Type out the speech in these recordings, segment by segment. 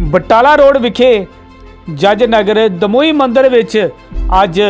Batala road ਵਿਖੇ ਜੱਜ ਨਗਰ ਦਮੋਈ ਮੰਦਿਰ ਵਿੱਚ ਅੱਜ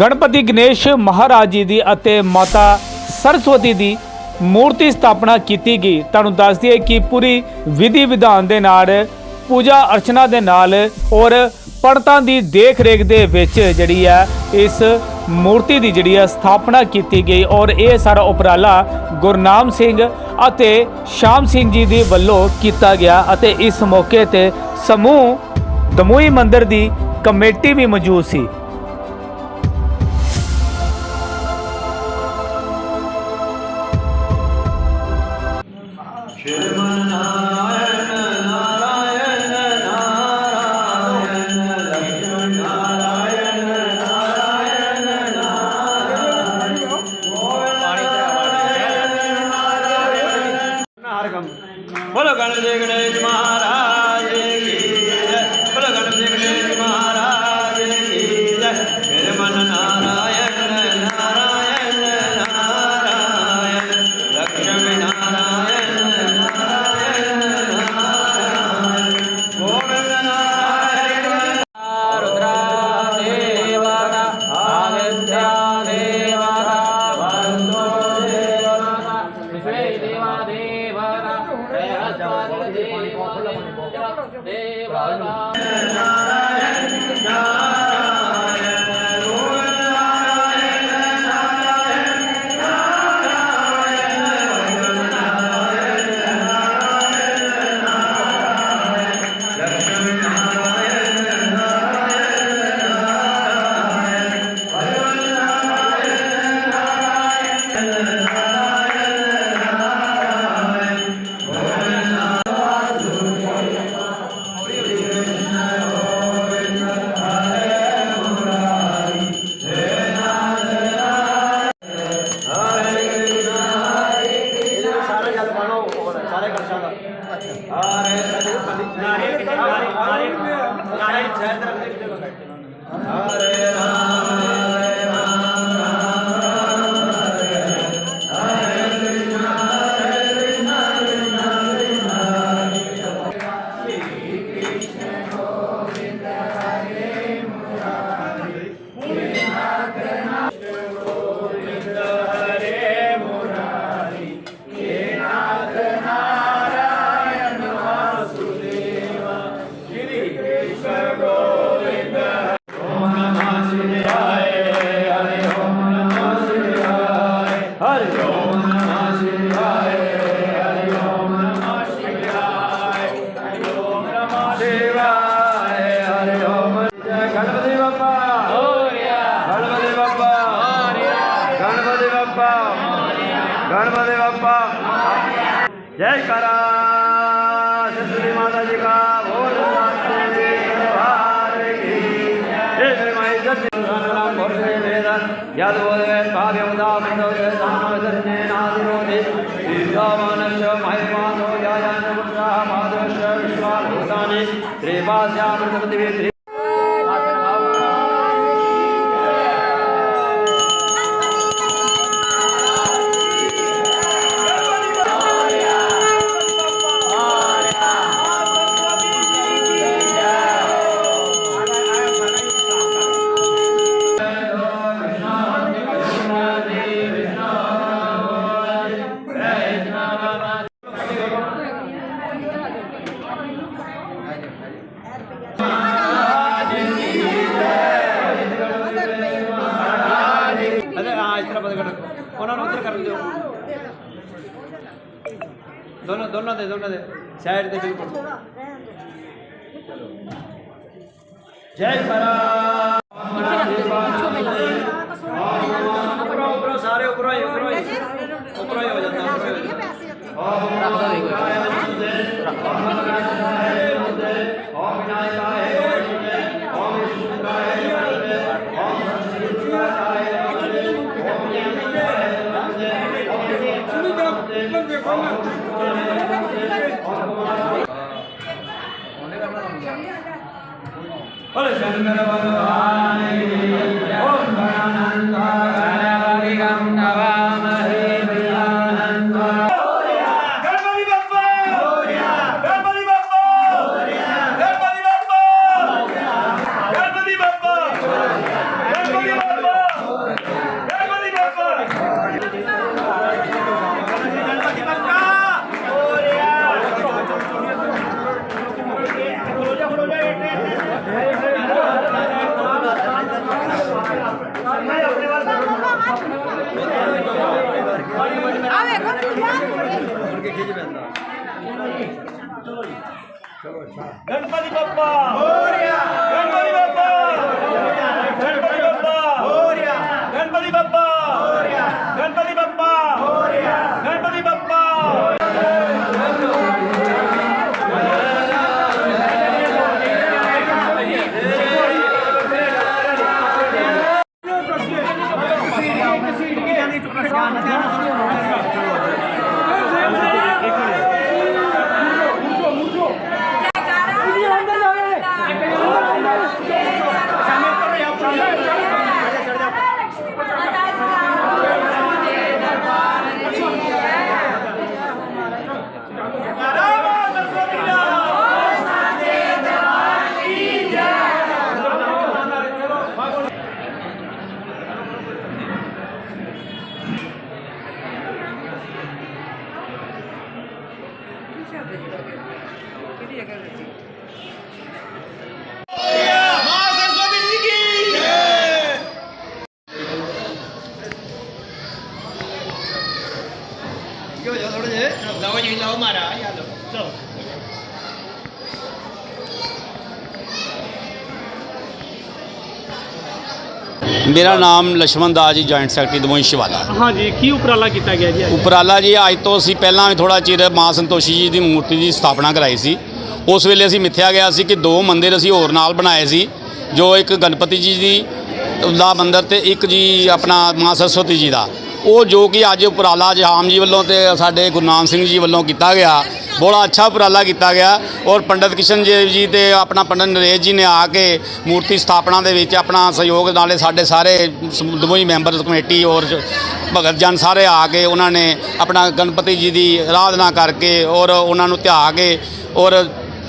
ਗਣਪਤੀ ਗਣੇਸ਼ ਮਹਾਰਾਜ ਜੀ ਦੀ ਅਤੇ ਮਾਤਾ ਸਰਸਵਤੀ ਦੀ ਮੂਰਤੀ ਸਥਾਪਨਾ ਕੀਤੀ ਗਈ। ਤੁਹਾਨੂੰ ਦੱਸ ਦਈਏ ਕਿ ਪੂਰੀ ਵਿਧੀ ਵਿਧਾਨ ਦੇ ਨਾਲ, ਪੂਜਾ ਅਰਚਨਾ ਦੇ ਨਾਲ ਔਰ ਪੰਡਤਾਂ ਦੀ ਦੇਖ ਰੇਖ ਦੇ ਵਿੱਚ ਜਿਹੜੀ ਹੈ, ਇਸ ਮੂਰਤੀ ਦੀ ਜਿਹੜੀ ਹੈ ਸਥਾਪਨਾ ਕੀਤੀ ਗਈ ਔਰ ਇਹ ਸਾਰਾ ਉਪਰਾਲਾ ਗੁਰਨਾਮ ਸਿੰਘ ਅਤੇ ਸ਼ਾਮ ਸਿੰਘ ਜੀ ਦੇ ਵੱਲੋਂ ਕੀਤਾ ਗਿਆ ਅਤੇ ਇਸ ਮੌਕੇ ਤੇ ਸਮੂਹ ਦਮੋਈ ਮੰਦਿਰ ਦੀ ਕਮੇਟੀ ਵੀ ਮੌਜੂਦ ਸੀ। ਸਾਰੇ ਕਲਸ਼ਾਂ ਦਾ। ਅੱਛਾ। ਆਰੇ ਨਾਰੇ ਕਿਤੇ ਨਾਰੇ ਨਾਰੇ ਨਾਰੇ ਜੈਤ ਰੱਖਦੇ ਕਿਤੇ ਹਰੇ ਰਾਮ சரணா பொருஷே வேத யாதுவே காவியமுதா பிரதோஷே சாமசன்னே நாதிரோதி தீர்காமானஷ மஹிமாதோ யாயான புருஷா மாதவஷ விஸ்வாபூதானி திரிபாஸ்யா மிருதபதிவே ਆ ਇਸ ਉਹਨਾਂ ਨੂੰ ਉੱਧਰ ਕਰਨ ਦਿਓ। ਦੋਨੋਂ ਦੋਨੋਂ ਦੇ ਦੋਨੋਂ ਦੇ। ਸਾਈਡ ਤੇ ਬਿਲਕੁਲ। ਜੈ ਮਹਾਰਾਜ Oleh saudara. ਚ ਪੈਂਦਾ। ਚਲੋ ਜੀ। ਚਲੋ ਅੱਛਾ ਗਣਪਤੀ ਬੱਪਾ ਮੋਰਿਆ ਮਾਂ ਸਰਸਵਤੀ ਜੀ ਕੀ ਜੈ ਮੇਰਾ ਨਾਮ ਲక్ష్ਮਣ ਦਾਸ ਜੀ ਜੁਆਇੰਟ ਸੈਕਟਰੀ ਦਮੋਈ ਸ਼ਿਵਾਲਾ। ਹਾਂਜੀ ਕੀ ਉਪਰਾਲਾ ਕੀਤਾ ਗਿਆ ਜੀ ਉਪਰਾਲਾ ਜੀ ਅੱਜ ਤੋਂ ਅਸੀਂ ਪਹਿਲਾਂ ਵੀ ਥੋੜਾ ਚਿਰ ਮਾਂ ਸੰਤੋਸ਼ੀ ਜੀ ਦੀ ਮੂਰਤੀ ਦੀ ਸਥਾਪਨਾ ਕਰਾਈ ਸੀ। ਉਸ ਵੇਲੇ ਅਸੀਂ ਮਿੱਥਿਆ ਗਿਆ ਸੀ ਕਿ ਦੋ ਮੰਦਿਰ ਅਸੀਂ ਹੋਰ ਨਾਲ ਬਣਾਏ ਸੀ ਜੋ ਇੱਕ ਗਣਪਤੀ ਜੀ ਦੀ ਦਾ ਮੰਦਿਰ ਤੇ ਇੱਕ ਜੀ ਆਪਣਾ ਮਾਂ ਸਰਸਵਤੀ ਜੀ ਦਾ। ਉਹ ਜੋ ਕਿ ਅੱਜ ਉਪਰਾਲਾ ਜਹਾਮ ਜੀ ਵੱਲੋਂ ਤੇ ਸਾਡੇ ਗੁਰਨਾਮ ਸਿੰਘ ਜੀ ਵੱਲੋਂ ਕੀਤਾ ਗਿਆ। ਬੜਾ ਅੱਛਾ ਉਪਰਾਲਾ ਕੀਤਾ ਗਿਆ ਔਰ ਪੰਡਤ ਕਿਸ਼ਨ ਦੇਵ ਜੀ ਤੇ ਆਪਣਾ ਪੰਡਤ ਨਰੇਸ਼ ਜੀ ਨੇ ਆ ਕੇ ਮੂਰਤੀ ਸਥਾਪਨਾ ਦੇ ਵਿੱਚ ਆਪਣਾ ਸਹਿਯੋਗ ਨਾਲੇ ਸਾਡੇ ਸਾਰੇ ਸਮ- ਦਮੋਈ ਮੈਂਬਰ ਕਮੇਟੀ ਔਰ ਭਗਤ ਜਨ ਸਾਰੇ ਆ ਕੇ ਉਹਨਾਂ ਨੇ ਆਪਣਾ ਗਣਪਤੀ ਜੀ ਦੀ ਆਰਾਧਨਾ ਕਰਕੇ ਔਰ ਉਹਨਾਂ ਨੂੰ ਧਿਆ ਕੇ ਔਰ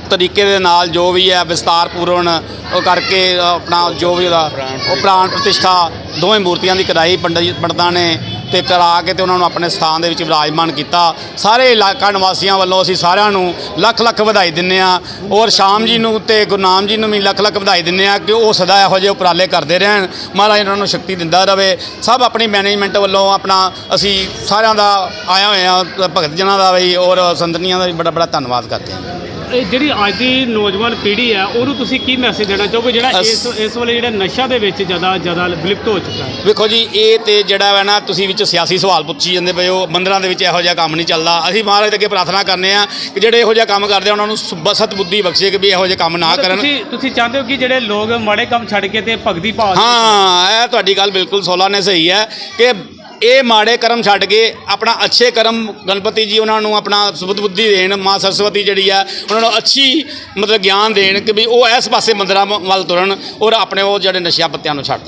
ਤਰੀਕੇ ਦੇ ਨਾਲ ਜੋ ਵੀ ਹੈ ਵਿਸਤਾਰ ਪੂਰਨ ਉਹ ਕਰਕੇ ਆਪਣਾ ਜੋ ਵੀ ਉਹਦਾ ਉਹ ਪ੍ਰਾਣ ਪ੍ਰਤਿਸ਼ਠਾ। ਦੋਵੇਂ ਮੂਰਤੀਆਂ ਦੀ ਕਰਾਈ ਪੰਡਤਾਂ ਨੇ ਤੇ ਕਰਾ ਕੇ ਤੇ ਉਹਨਾਂ ਨੂੰ ਆਪਣੇ ਸਥਾਨ ਦੇ ਵਿੱਚ ਵਿਰਾਜਮਾਨ ਕੀਤਾ। ਸਾਰੇ ਇਲਾਕਾ ਨਿਵਾਸੀਆਂ ਵੱਲੋਂ ਅਸੀਂ ਸਾਰਿਆਂ ਨੂੰ ਲੱਖ ਲੱਖ ਵਧਾਈ ਦਿੰਨੇ ਆ ਔਰ ਸ਼ਾਮ ਜੀ ਨੂੰ ਤੇ ਗੁਰਨਾਮ ਜੀ ਨੂੰ ਵੀ ਲੱਖ ਲੱਖ ਵਧਾਈ ਦਿੰਨੇ ਆ ਕਿ ਉਹ ਸਦਾ ਇਹੋ ਜਿਹੇ ਉਪਰਾਲੇ ਕਰਦੇ ਰਹਿਣ। ਮਹਾਰਾਜ ਇਹਨਾਂ ਨੂੰ ਸ਼ਕਤੀ ਦਿੰਦਾ ਰਹੇ ਸਭ ਆਪਣੀ ਮੈਨੇਜਮੈਂਟ ਵੱਲੋਂ ਆਪਣਾ ਅਸੀਂ ਸਾਰਿਆਂ ਦਾ ਆਇਆ ਹੋਏ ਆ ਭਗਤ ਜਨਾਂ ਦਾ ਵੀ ਔਰ ਸੰਤਨੀਆਂ ਦਾ ਵੀ ਬੜਾ ਬੜਾ ਧੰਨਵਾਦ ਕਰਦੇ ਹਾਂ। ਇਹ ਜਿਹੜੀ ਅੱਜ ਦੀ ਨੌਜਵਾਨ ਪੀੜ੍ਹੀ ਹੈ ਉਹਨੂੰ ਤੁਸੀਂ ਕੀ ਮੈਸੇਜ ਦੇਣਾ ਚਾਹੋਗੇ? ਜਿਹੜਾ ਇਸ ਇਸ ਵੇਲੇ ਜਿਹੜਾ ਨਸ਼ਾ ਦੇ ਵਿੱਚ ਜ਼ਿਆਦਾ ਜ਼ਿਆਦਾ ਵਿਲੁਪਤ ਹੋ ਚੁੱਕਾ ਹੈ। ਵੇਖੋ ਜੀ ਇਹ ਤੇ ਜਿਹੜਾ ਹੈ ਨਾ ਤੁਸੀਂ ਵਿੱਚ ਸਿਆਸੀ ਸਵਾਲ ਪੁੱਛੀ ਜਾਂਦੇ ਪਏ ਹੋ ਮੰਦਰਾਂ ਦੇ ਵਿੱਚ ਇਹੋ ਜਿਹਾ ਕੰਮ ਨਹੀਂ ਚੱਲਦਾ। ਅਸੀਂ ਮਹਾਰਾਜ ਦੇ ਅੱਗੇ ਪ੍ਰਾਰਥਨਾ ਕਰਨੇ ਆ ਕਿ ਜਿਹੜੇ ਇਹੋ ਜਿਹਾ ਕੰਮ ਕਰਦੇ ਆ ਉਹਨਾਂ ਨੂੰ ਸਤ ਬੁੱਧੀ ਬਖਸ਼ੇ ਕਿ ਵੀ ਇਹੋ ਜਿਹੇ ਕੰਮ ਨਾ ਕਰਨ। ਤੁਸੀਂ ਤੁਸੀਂ ਚਾਹੁੰਦੇ ਹੋ ਕਿ ਜਿਹੜੇ ਲੋਕ ਮਾੜੇ ਕੰਮ ਛੱਡ ਕੇ ਤੇ ਭਗਤੀ ਭਾਵ ਹਾਂ ਇਹ ਤੁਹਾਡੀ ਗੱਲ ਬਿਲਕੁਲ ਸੋਲਾ ਨੇ ਸਹੀ ਹੈ ਕਿ ਇਹ ਮਾੜੇ ਕਰਮ ਛੱਡ ਕੇ ਆਪਣਾ ਅੱਛੇ ਕਰਮ ਗਣਪਤੀ ਜੀ ਉਹਨਾਂ ਨੂੰ ਆਪਣਾ ਸੁਬੁੱਧ ਬੁੱਧੀ ਦੇਣ, ਮਾਂ ਸਰਸਵਤੀ ਜਿਹੜੀ ਆ, ਉਹਨਾਂ ਨੂੰ ਅੱਛੀ ਮਤਲਬ ਗਿਆਨ ਦੇਣ ਕਿ ਵੀ ਉਹ ਇਸ ਪਾਸੇ ਮੰਦਰਾਂ ਵੱਲ ਤੁਰਨ ਔਰ ਆਪਣੇ ਉਹ ਜਿਹੜੇ ਨਸ਼ਿਆਂ ਪੱਤਿਆਂ ਨੂੰ ਛੱਡ